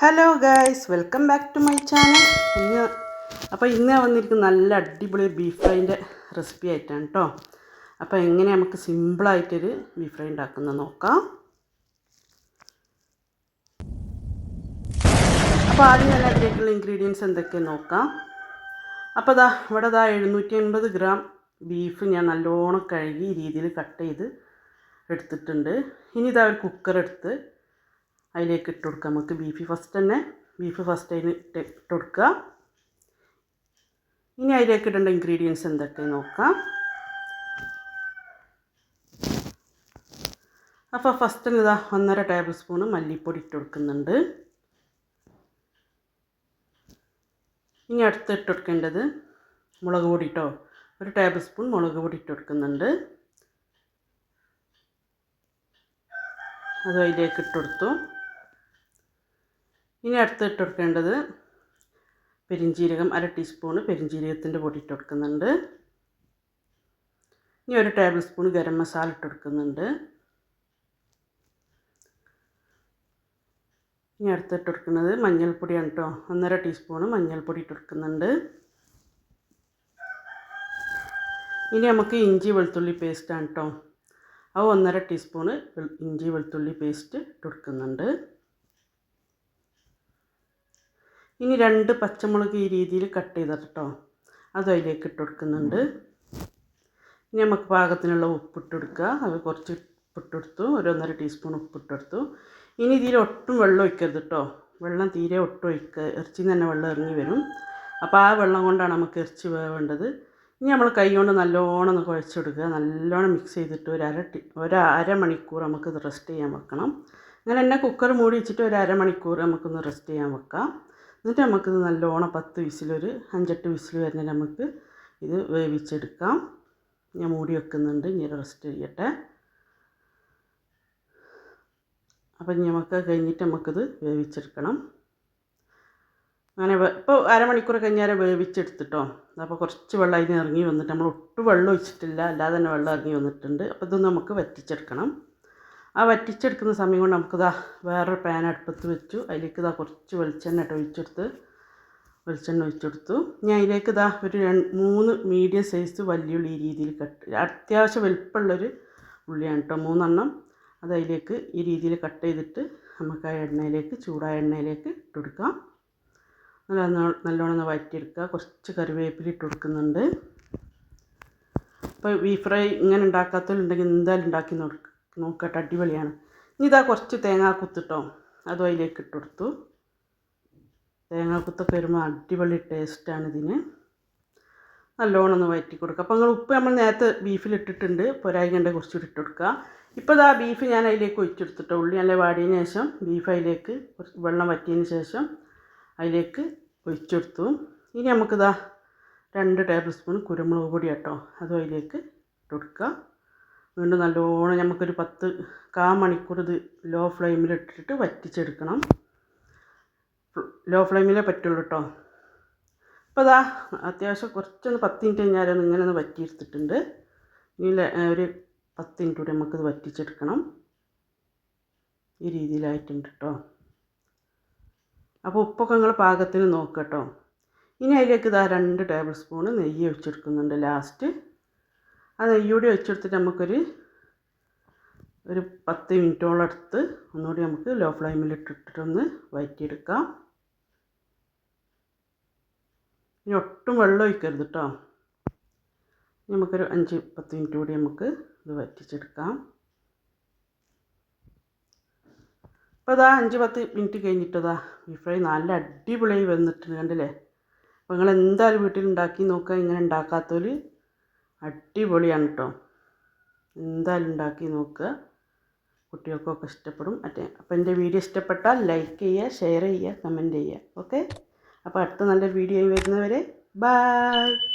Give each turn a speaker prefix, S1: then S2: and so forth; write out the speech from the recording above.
S1: Hello guys welcome back to my channel ഇന്ന് അപ്പോൾ ഇന്ന് വന്നിരിക്കുന്ന നല്ല അടിപൊളി ബീഫ് ഫ്രൈന്റെ റെസിപ്പി ആയിട്ടാണ് കേട്ടോ അപ്പോൾ എങ്ങനെ നമുക്ക് സിമ്പിളായിട്ടൊരു ബീഫ് ഫ്രൈ ഉണ്ടാക്കുന്നത് നോക്കാം. അപ്പോൾ ആദ്യം തന്നെ അതിലേക്കുള്ള ഇൻഗ്രീഡിയൻസ് എന്തൊക്കെയാണ് നോക്കാം. അപ്പോൾ ദാ ഇവിടെ ദാ എഴുന്നൂറ്റി അൻപത് ഗ്രാം ബീഫ് ഞാൻ നല്ലോണം കഴുകി ഈ രീതിയിൽ കട്ട് ചെയ്ത് എടുത്തിട്ടുണ്ട്. ഇനി ഇതാ ഒരു കുക്കർ എടുത്ത് അതിലേക്ക് ഇട്ട് കൊടുക്കാം നമുക്ക് ബീഫ് ഫസ്റ്റ് തന്നെ ബീഫ് ഫസ്റ്റ് അതിന് ഇട്ട് ഇട്ട് കൊടുക്കുക. ഇനി അതിലേക്ക് ഇടേണ്ട ഇൻഗ്രീഡിയൻസ് എന്തൊക്കെ നോക്കാം. അപ്പോൾ ഫസ്റ്റ് ഇതാ ഒന്നര ടേബിൾ സ്പൂൺ മല്ലിപ്പൊടി ഇട്ട് കൊടുക്കുന്നുണ്ട്. ഇനി അടുത്ത് ഇട്ട് കൊടുക്കേണ്ടത് മുളക് പൊടി കേട്ടോ ഒരു ടേബിൾ സ്പൂൺ മുളക് പൊടി ഇട്ട് കൊടുക്കുന്നുണ്ട്. അത് അതിലേക്ക് ഇട്ട് കൊടുത്തു. ഇനി അടുത്ത് ഇട്ട് കൊടുക്കേണ്ടത് പെരിഞ്ചീരകം അര ടീസ്പൂണ് പെരിഞ്ചീരകത്തിന്റെ പൊടി ഇട്ട് കൊടുക്കുന്നുണ്ട്. ഇനി ഒരു ടേബിൾ സ്പൂൺ ഗരം മസാല ഇട്ട് കൊടുക്കുന്നുണ്ട്. ഇനി അടുത്ത് ഇട്ട് കൊടുക്കുന്നത് മഞ്ഞൾപ്പൊടിയാണ് കേട്ടോ. ഒന്നര ടീസ്പൂണ് മഞ്ഞൾപ്പൊടി ഇട്ട് കൊടുക്കുന്നുണ്ട്. ഇനി നമുക്ക് ഇഞ്ചി വെളുത്തുള്ളി പേസ്റ്റാണ് കേട്ടോ. അത് ഒന്നര ടീസ്പൂണ് ഇഞ്ചി വെളുത്തുള്ളി പേസ്റ്റ് ഇട്ട് കൊടുക്കുന്നുണ്ട്. ഇനി രണ്ട് പച്ചമുളക് ഈ രീതിയിൽ കട്ട് ചെയ്തിട്ട് കേട്ടോ അതും അതിലേക്ക് ഇട്ട് കൊടുക്കുന്നുണ്ട്. ഇനി നമുക്ക് പാകത്തിനുള്ള ഉപ്പിട്ട് കൊടുക്കുക. അത് കുറച്ച് ഉപ്പിട്ട് കൊടുത്തു. ഒരു ഒന്നര ടീസ്പൂൺ ഉപ്പിട്ട് കൊടുത്തു. ഇനി ഇതിൽ ഒട്ടും വെള്ളം ഒഴിക്കരുത് കേട്ടോ വെള്ളം തീരെ ഒട്ടും ഒഴിക്കുക ഇറച്ചിയിൽ തന്നെ വെള്ളം ഇറങ്ങി വരും. അപ്പോൾ ആ വെള്ളം കൊണ്ടാണ് നമുക്ക് ഇറച്ചി വേണ്ടത് ഇനി നമ്മൾ കൈ കൊണ്ട് നല്ലോണം ഒന്ന് കുഴച്ചെടുക്കുക നല്ലോണം മിക്സ് ചെയ്തിട്ട് ഒരു അര ടി ഒരു അരമണിക്കൂർ നമുക്കിത് റെസ്റ്റ് ചെയ്യാൻ വെക്കണം. അങ്ങനെ തന്നെ കുക്കർ മൂടി വെച്ചിട്ട് ഒരു അരമണിക്കൂർ നമുക്കൊന്ന് റെസ്റ്റ് ചെയ്യാൻ വെക്കാം. എന്നിട്ട് നമുക്കിത് നല്ലോണം പത്ത് വിസിലൊരു അഞ്ചെട്ട് വിസിൽ വരുന്ന നമുക്ക് ഇത് വേവിച്ചെടുക്കാം. ഞാൻ മൂടി വെക്കുന്നുണ്ട് ഇനി റെസ്റ്റ് ചെയ്യട്ടെ. അപ്പം നമുക്ക് കഴിഞ്ഞിട്ട് നമുക്കിത് വേവിച്ചെടുക്കണം. അങ്ങനെ ഇപ്പോൾ അരമണിക്കൂർ കഴിഞ്ഞാൽ വേവിച്ചെടുത്തിട്ടോ. അപ്പോൾ കുറച്ച് വെള്ളം അതിന് ഇറങ്ങി വന്നിട്ട് നമ്മൾ ഒട്ടും വെള്ളം ഒഴിച്ചിട്ടില്ല അല്ലാതെ തന്നെ വെള്ളം ഇറങ്ങി വന്നിട്ടുണ്ട്. അപ്പോൾ ഇത് നമുക്ക് വറ്റിച്ചെടുക്കണം. ആ വറ്റിച്ചെടുക്കുന്ന സമയം കൊണ്ട് നമുക്കിതാ വേറൊരു പാൻ അടുപ്പത്ത് വെച്ചു. അതിലേക്ക് ഇതാ കുറച്ച് വെളിച്ചെണ്ണ ഇട്ട് ഒഴിച്ചെടുത്ത് വെളിച്ചെണ്ണ ഒഴിച്ചെടുത്തു. ഞാൻ അതിലേക്ക് ഇതാ ഒരു മൂന്ന് മീഡിയം സൈസ് വലിയുള്ളി ഈ രീതിയിൽ കട്ട് അത്യാവശ്യം വലുപ്പമുള്ളൊരു ഉള്ളിയാണ് കേട്ടോ മൂന്നെണ്ണം. അത് അതിലേക്ക് ഈ രീതിയിൽ കട്ട് ചെയ്തിട്ട് നമുക്ക് ആ എണ്ണയിലേക്ക് ചൂടായ എണ്ണയിലേക്ക് ഇട്ട് കൊടുക്കാം. നല്ല നല്ലോണം ഒന്ന് വഴറ്റിയെടുക്കുക കുറച്ച് കറിവേപ്പില ഇട്ട് കൊടുക്കുന്നുണ്ട്. അപ്പോൾ ബീഫ് ഫ്രൈ ഇങ്ങനെ ഉണ്ടാക്കാത്തവരുണ്ടെങ്കിൽ എന്തായാലും ഉണ്ടാക്കി നോക്ക്. നോക്കട്ടെ അടിപൊളിയാണ്. ഇനി ഇതാ കുറച്ച് തേങ്ങാക്കുത്തിട്ടോ അതും അതിലേക്ക് ഇട്ട് കൊടുത്തു. തേങ്ങാക്കുത്തൊക്കെ വരുമ്പോൾ അടിപൊളി ടേസ്റ്റാണ് ഇതിന്. നല്ലോണം ഒന്ന് വയറ്റി കൊടുക്കുക. അപ്പോൾ നിങ്ങൾ ഉപ്പ് നമ്മൾ നേരത്തെ ബീഫിൽ ഇട്ടിട്ടുണ്ട്. പൊരായികണ്ട കുറച്ചുകൂടി ഇട്ട് കൊടുക്കുക. ഇപ്പോൾ ഇതാ ബീഫ് ഞാൻ അതിലേക്ക് ഒഴിച്ചെടുത്തിട്ടോ ഉള്ളി നല്ല വാടിയതിന് ശേഷം ബീഫ് അതിലേക്ക് കുറച്ച് വെള്ളം വറ്റിയതിന് ശേഷം അതിലേക്ക് ഒഴിച്ചെടുത്തു ഇനി നമുക്കിതാ രണ്ട് ടേബിൾ സ്പൂൺ കുരുമുളക് പൊടി കേട്ടോ അതും അതിലേക്ക് ഇട്ട് കൊടുക്കുക. വീണ്ടും നല്ലോണം നമുക്കൊരു പത്ത് കാ മണിക്കൂർ ഇത് ലോ ഫ്ലെയിമിൽ ഇട്ടിട്ട് വറ്റിച്ചെടുക്കണം. ലോ ഫ്ലെയിമിലേ പറ്റുള്ളൂ കേട്ടോ അപ്പോൾ അതാ അത്യാവശ്യം കുറച്ചൊന്ന് പത്ത് മിനിറ്റ് കഴിഞ്ഞാലൊന്ന് ഇങ്ങനെ ഒന്ന് വറ്റിയെടുത്തിട്ടുണ്ട്. ഇനി ഒരു പത്ത് മിനിറ്റ് കൂടി നമുക്കിത് വറ്റിച്ചെടുക്കണം. ഈ രീതിയിലായിട്ടുണ്ട് കേട്ടോ അപ്പോൾ ഉപ്പൊക്കെ നിങ്ങൾ പാകത്തിന് നോക്കുക കേട്ടോ ഇനി അതിലേക്ക് ഇതാ രണ്ട് ടേബിൾ സ്പൂണ് നെയ്യ് ഒഴിച്ചെടുക്കുന്നുണ്ട് ലാസ്റ്റ് ആ നെയ്യൂടി ഒഴിച്ചെടുത്തിട്ട് നമുക്കൊരു ഒരു പത്ത് മിനിറ്റോളം എടുത്ത് ഒന്നുകൂടി നമുക്ക് ലോ ഫ്ലെയിമിൽ ഇട്ടിട്ടൊന്ന് വയറ്റിയെടുക്കാം. ഇനി ഒട്ടും വെള്ളം ഒഴിക്കരുത് കേട്ടോ നമുക്കൊരു അഞ്ച് പത്ത് മിനിറ്റ് കൂടി നമുക്ക് ഇത് വറ്റിച്ചെടുക്കാം. അപ്പോൾ അതാ അഞ്ച് പത്ത് മിനിറ്റ് കഴിഞ്ഞിട്ടതാ ബീഫ് ഫ്രൈ നല്ല അടിപൊളിയായി വന്നിട്ടുണ്ട് കണ്ടില്ലേ? അപ്പോൾ നിങ്ങൾ എന്തായാലും വീട്ടിൽ ഉണ്ടാക്കി നോക്കുക. ഇങ്ങനെ ഉണ്ടാക്കാത്തവർ അടിപൊളിയാണ് കേട്ടോ എന്തായാലും ഉണ്ടാക്കി നോക്കുക കുട്ടികൾക്കൊക്കെ ഇഷ്ടപ്പെടും. മറ്റേ അപ്പോൾ എന്റെ വീഡിയോ ഇഷ്ടപ്പെട്ടാൽ ലൈക്ക് ചെയ്യുക ഷെയർ ചെയ്യുക കമന്റ് ചെയ്യുക. ഓക്കെ അപ്പോൾ അടുത്ത നല്ലൊരു വീഡിയോ വരുന്നവരെ ബൈ